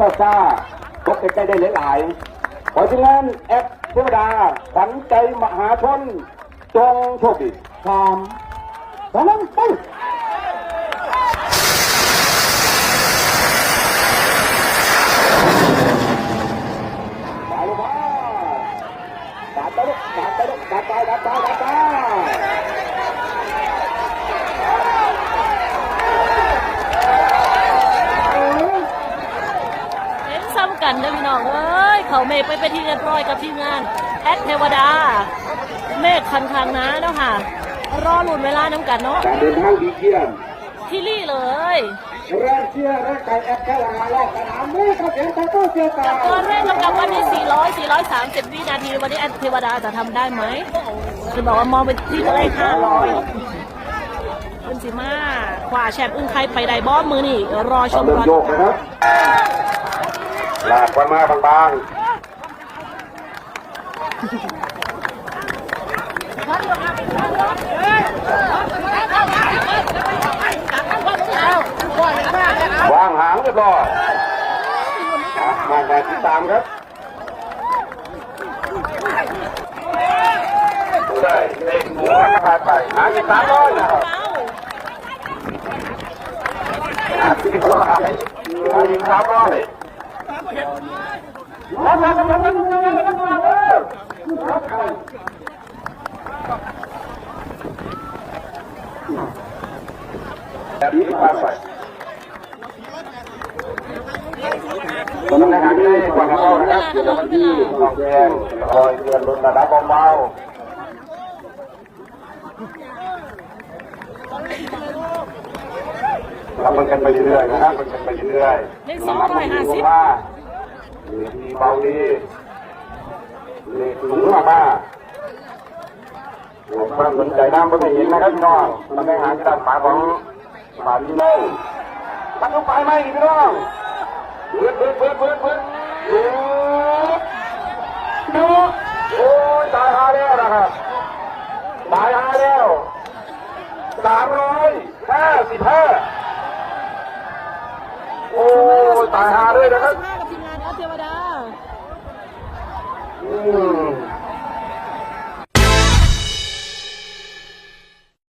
ซาซาพบใกล้ได้หลายๆขอทีมงานแอปเทวดาฝันใจมหาชนจงโชคดีสามสองหนึ่งไปไปลูกมาดัดไปลูกดัดไปลูกดัดไปดัดไปดัดไป เห็นซ้ำ กันเด้อพี่น้องเอ้ยเขาเมฆไปเป็นที่เรียบร้อยกับทีมงานแอดเทวดา เมฆคันคางนะเนาะค่ะ รอลุ่นเวลาน้ำกันเนาะการเดินทางดีเยี่ยมที่รี่เลยแรงเชียร์แรงใจแอปแค่ลารอบสนามนี้ครับเห็นตะกู้เชียตาตอนแรกเรากับวันนี้400 430 วินาทีวันนี้แอดเทวดาจะทำได้ไหมคือบอกว่ามองไปที่ตัวเลข500คุณสิมาขวาแชมป์อึ้งใครไปได้บอสมือนี่ รอชมเริ่มก่อนโยกนะครับ ลากวันมาบางๆวางหางเรียบร้อยมาแต่ที่ตามครับได้เล่นหัวกระไปหางที่สามร้อยนะครับสิบร้อยหนึ่งสามร้อย แบบนี้มาใส่ตอนนั้นนะครับที่กวางกระเป๋านะครับเดี๋ยววันที่ทองแดงลอยเรือนลดระดับเบาทำมันกันไปเรื่อยๆนะครับมันกันไปเรื่อยๆเลข250มา เลขดีเบาดีเลขสูงมากมากผมความสนใจน้ำก็ไม่เห็นนะครับพี่น้องมันได้หางตามปาของปากพี่น้องมันต้องไปไหมพี่น้องเพื่อนเพื่อนเพื่อนเพื่อนเพื่อนดูดูโอ้ยตายหาแล้วนะครับตายหาแล้วสามร้อยห้าสิบห้าโอ้ยตายหาด้วยนะครับ Oh.